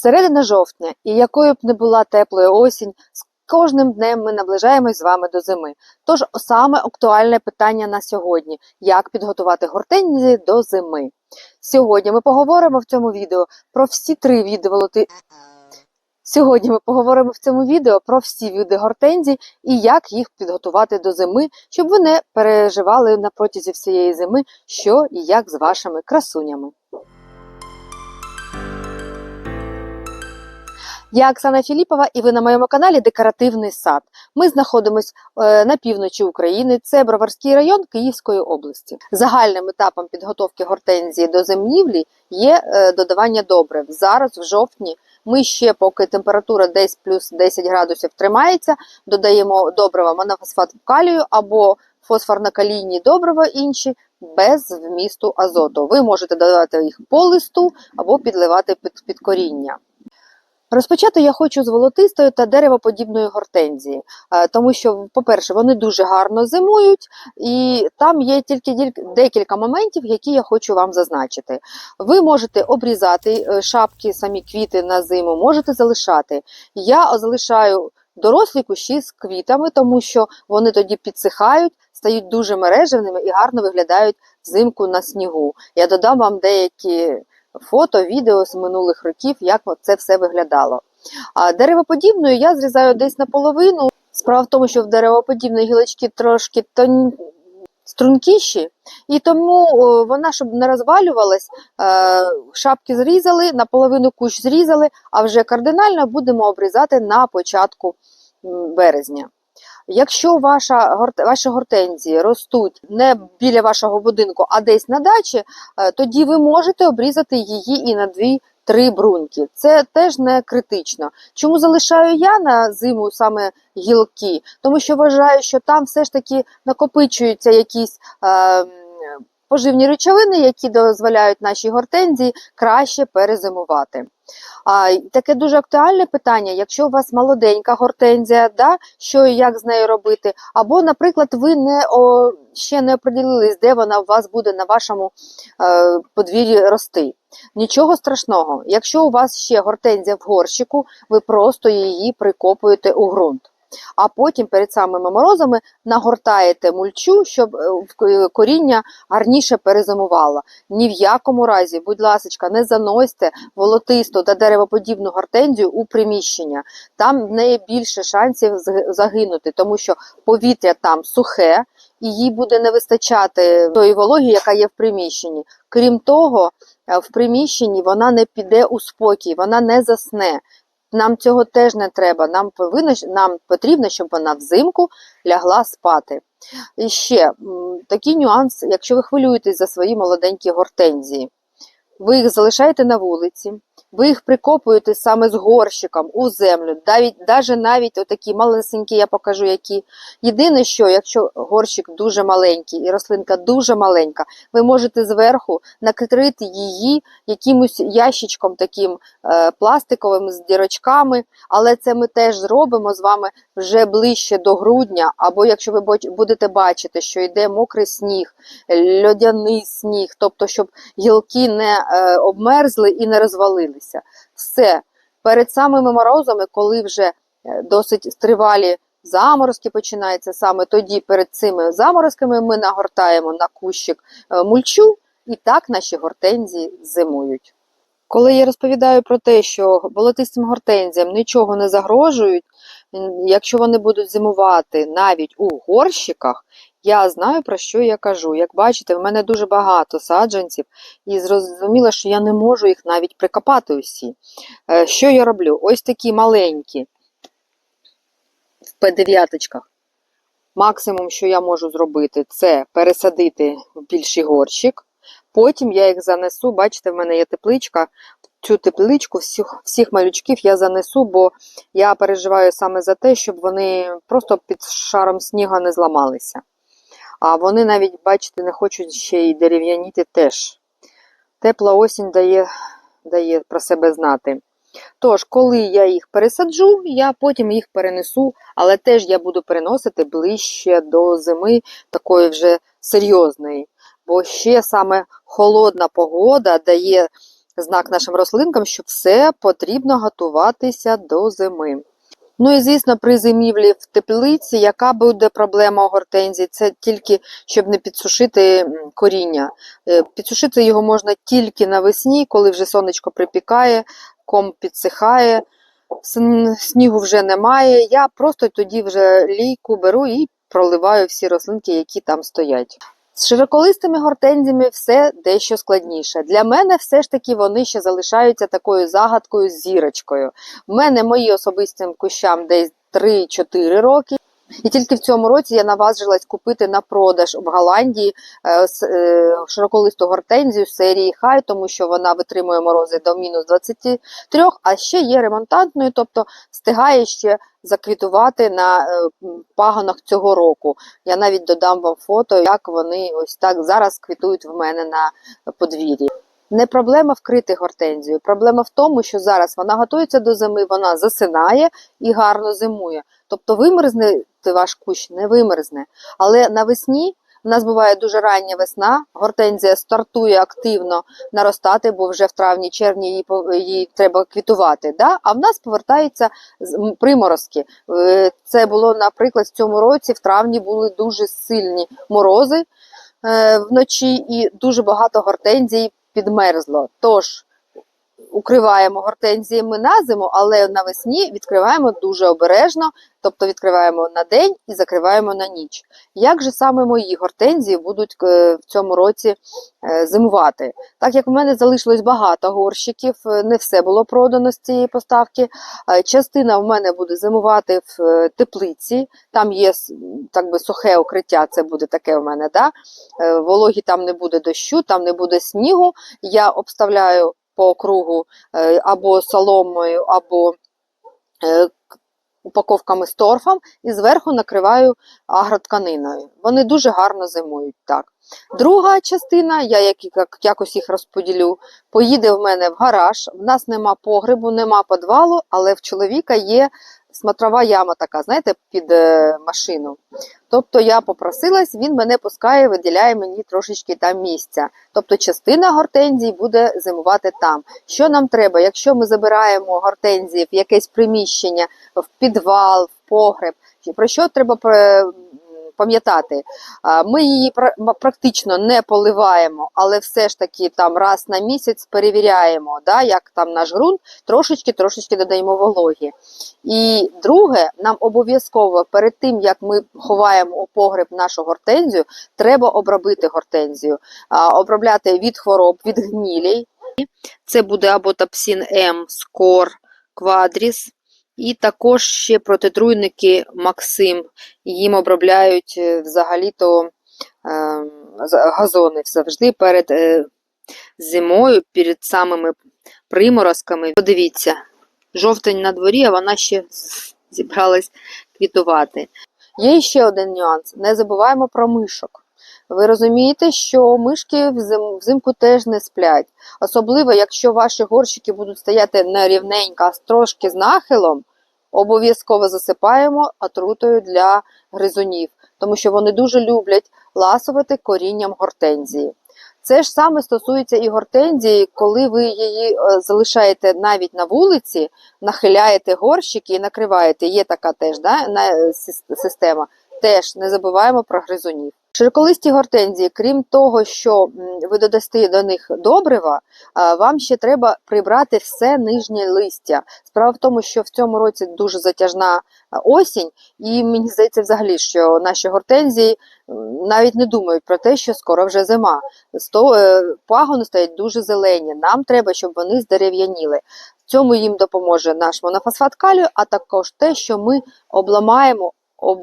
Середина жовтня, і якою б не була теплою осінь, з кожним днем ми наближаємось з вами до зими. Тож саме актуальне питання на сьогодні: як підготувати гортензії до зими. Сьогодні ми поговоримо в цьому відео про всі три види волоти. Сьогодні ми поговоримо в цьому відео про всі види гортензій і як їх підготувати до зими, щоб ви не переживали на протязі всієї зими, що і як з вашими красунями. Я Оксана Філіпова, і ви на моєму каналі Декоративний сад. Ми знаходимося на півночі України, це Броварський район Київської області. Загальним етапом підготовки гортензії до зимівлі є е, додавання добрив. Зараз, в жовтні, ми ще, поки температура десь плюс 10 градусів тримається, додаємо добрива монофосфат калію або фосфорно-калійні добрива інші без вмісту азоту. Ви можете додавати їх по листу або підливати під, під коріння. Розпочати я хочу з волотистої та деревоподібної гортензії, е, тому що, по-перше, вони дуже гарно зимують, і там є тільки декілька моментів, які я хочу вам зазначити. Ви можете обрізати е, шапки, самі квіти на зиму, можете залишати. Я залишаю дорослі кущі з квітами, тому що вони тоді підсихають, стають дуже мережевними і гарно виглядають взимку на снігу. Я додам вам деякі фото, відео з минулих років, як це все виглядало. А деревоподібною я зрізаю десь наполовину. Справа в тому, що в деревоподібної гілочки трошки тон... стрункіші, і тому вона, щоб не розвалювалась, е, шапки зрізали, наполовину кущ зрізали, а вже кардинально будемо обрізати на початку березня. Якщо ваша, ваші гортензії ростуть не біля вашого будинку, а десь на дачі, е, тоді ви можете обрізати її і на дві-три бруньки. Це теж не критично. Чому залишаю я на зиму саме гілки? Тому що вважаю, що там все ж таки накопичуються якісь. Е, Поживні речовини, які дозволяють нашій гортензії краще перезимувати. А, таке дуже актуальне питання, якщо у вас молоденька гортензія, да, що і як з нею робити, або, наприклад, ви не о, ще не оприділились, де вона у вас буде на вашому е, подвір'ї рости. Нічого страшного, якщо у вас ще гортензія в горщику, ви просто її прикопуєте у ґрунт. А потім перед самими морозами нагортаєте мульчу, щоб е, в коріння гарніше перезимувало. Ні в якому разі, будь ласка, не заносьте волотисту та деревоподібну гортензію у приміщення. Там в неї більше шансів загинути, тому що повітря там сухе, і їй буде не вистачати тої вологі, яка є в приміщенні. Крім того, е, в приміщенні вона не піде у спокій, вона не засне. Нам цього теж не треба. Нам повинно нам потрібно, щоб вона взимку лягла спати. І ще такий нюанс, якщо ви хвилюєтесь за свої молоденькі гортензії, ви їх залишаєте на вулиці, ви їх прикопуєте саме з горщиком у землю, навіть, навіть, навіть отакі малесенькі, я покажу які. Єдине, що якщо горщик дуже маленький і рослинка дуже маленька, ви можете зверху накрити її якимось ящичком таким е, пластиковим з дірочками, але це ми теж зробимо з вами вже ближче до грудня, або якщо ви будете бачити, що йде мокрий сніг, льодяний сніг, тобто, щоб гілки не е, обмерзли і не розвалилися. Все. Перед самими морозами, коли вже е, досить тривалі заморозки починаються, саме тоді перед цими заморозками ми нагортаємо на кущик е, мульчу, і так наші гортензії зимують. Коли я розповідаю про те, що болотистим гортензіям нічого не загрожують, якщо вони будуть зимувати навіть у горщиках, я знаю про що я кажу. Як бачите, в мене дуже багато саджанців, і зрозуміло, що я не можу їх навіть прикопати усі. Е, Що я роблю? Ось такі маленькі в П9. Максимум, що я можу зробити, це пересадити в більший горщик. Потім я їх занесу. Бачите, в мене є тепличка. Цю тепличку всіх, всіх малючків я занесу, бо я переживаю саме за те, щоб вони просто під шаром снігу не зламалися. А вони навіть, бачите, не хочуть ще й дерев'яніти теж. Тепла осінь дає, дає про себе знати. Тож, коли я їх пересаджу, я потім їх перенесу, але теж я буду переносити ближче до зими такої вже серйозної. Бо ще саме холодна погода дає знак нашим рослинкам, що все потрібно готуватися до зими. Ну і звісно, при зимівлі в теплиці, яка буде проблема у гортензії, це тільки щоб не підсушити коріння. Е, Підсушити його можна тільки навесні, коли вже сонечко припікає, ком підсихає, снігу вже немає. Я просто тоді вже лійку беру і проливаю всі рослинки, які там стоять. З широколистими гортензіями все дещо складніше. Для мене все ж таки вони ще залишаються такою загадкою зірочкою. В мене мої особистим кущам десь 3-4 роки. І тільки в цьому році я наважилась купити на продаж в Голландії е, е, широколисту гортензію серії Хай, тому що вона витримує морози до мінус 23, а ще є ремонтантною, тобто встигає ще заквітувати на е, пагонах цього року. Я навіть додам вам фото, як вони ось так зараз квітують в мене на подвір'ї. Не проблема вкрити гортензію. Проблема в тому, що зараз вона готується до зими, вона засинає і гарно зимує. Тобто вимерзне ваш кущ, не вимерзне. Але навесні в нас буває дуже рання весна, гортензія стартує активно наростати, бо вже в травні-червні її, її треба квітувати. Да? А в нас повертаються приморозки. Е, Це було, наприклад, в цьому році, в травні були дуже сильні морози е, вночі, і дуже багато гортензій підмерзло. Тож укриваємо гортензіями на зиму, але навесні відкриваємо дуже обережно, тобто відкриваємо на день і закриваємо на ніч. Як же саме мої гортензії будуть е, в цьому році е, зимувати? Так як в мене залишилось багато горщиків, е, не все було продано з цієї поставки. Частина в мене буде зимувати в теплиці, там є так би сухе укриття, це буде таке в мене. Да? Вологі там не буде дощу, там не буде снігу. Я обставляю по округу е, або соломою, або е, упаковками з торфом і зверху накриваю агротканиною. Вони дуже гарно зимують. так. Друга частина, я як, як, якось їх розподілю, поїде в мене в гараж. В нас нема погребу, нема підвалу, але в чоловіка є смотрова яма така, знаєте, під е, машину. Тобто я попросилась, він мене пускає, виділяє мені трошечки там місця. Тобто частина гортензій буде зимувати там. Що нам треба? Якщо ми забираємо гортензії в якесь приміщення, в підвал, в погреб, про що треба м, пам'ятати? Ми її практично не поливаємо, але все ж таки там раз на місяць перевіряємо, да, як там наш ґрунт, трошечки-трошечки додаємо вологі. І друге, нам обов'язково перед тим, як ми ховаємо у погреб нашу гортензію, треба обробити гортензію, обробляти від хвороб, від гнілій. Це буде або тапсін М, скор, квадріс. І також ще протитруйники Максим. Їм обробляють е, взагалі-то е, газони завжди перед е, зимою, перед самими приморозками. Подивіться, жовтень на дворі, а вона ще зібралась квітувати. Є ще один нюанс: не забуваємо про мишок. Ви розумієте, що мишки взим, взимку теж не сплять. Особливо, якщо ваші горщики будуть стояти не рівненько, а трошки з нахилом, обов'язково засипаємо отрутою для гризунів, тому що вони дуже люблять ласувати корінням гортензії. Це ж саме стосується і гортензії, коли ви її е, залишаєте навіть на вулиці, нахиляєте горщики і накриваєте. Є така теж да, е, сис- система. Теж не забуваємо про гризунів. Широколисті гортензії, крім того, що ви додасте до них добрива, вам ще треба прибрати все нижнє листя. Справа в тому, що в цьому році дуже затяжна осінь, і мені здається, взагалі, що наші гортензії навіть не думають про те, що скоро вже зима. Е, пагони стоять дуже зелені. Нам треба, щоб вони здерев'яніли. Цьому їм допоможе наш монофосфат калію, а також те, що ми обламаємо, об,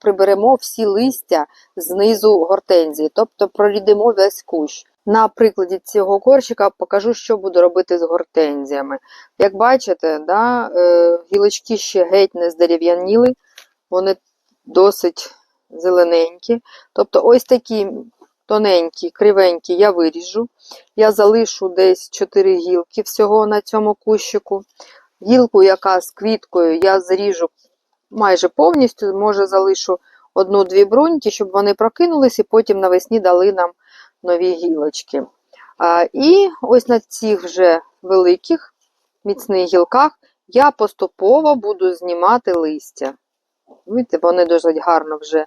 приберемо всі листя знизу гортензії, тобто прорідимо весь кущ. На прикладі цього корчика покажу, що буду робити з гортензіями. Як бачите, да, е, гілочки ще геть не здерев'яніли, вони досить зелененькі. Тобто ось такі тоненькі, кривенькі я виріжу. Я залишу десь 4 гілки всього на цьому кущику. Гілку, яка з квіткою, я зріжу майже повністю, може залишу одну-дві бруньки, щоб вони прокинулись і потім навесні дали нам нові гілочки. А, і ось на цих вже великих міцних гілках я поступово буду знімати листя. Видите, вони досить гарно вже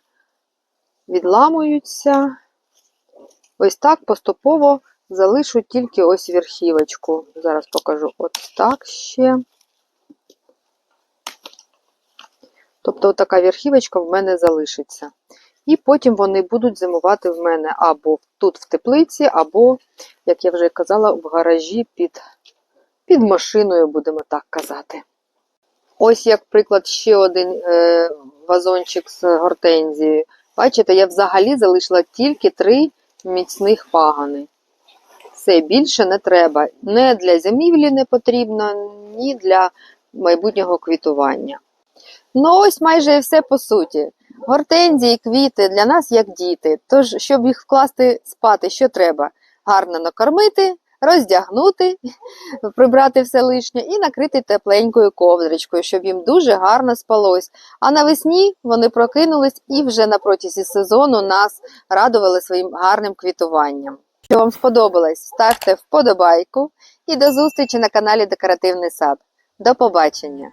відламуються. Ось так поступово залишу тільки ось верхівочку. Зараз покажу от так ще. Тобто, така верхівочка в мене залишиться. І потім вони будуть зимувати в мене або тут в теплиці, або, як я вже казала, в гаражі під, під машиною, будемо так казати. Ось, як приклад, ще один е, вазончик з гортензією. Бачите, я взагалі залишила тільки три міцних пагани. Все більше не треба. Не для зимівлі не потрібно, ні для майбутнього квітування. Ну, ось майже і все по суті. Гортензії, квіти для нас як діти. Тож, щоб їх вкласти спати, що треба? Гарно накормити, роздягнути, прибрати все лишнє і накрити тепленькою ковдричкою, щоб їм дуже гарно спалось. А навесні вони прокинулись і вже на протязі сезону нас радували своїм гарним квітуванням. Якщо вам сподобалось, ставте вподобайку і до зустрічі на каналі Декоративний сад. До побачення!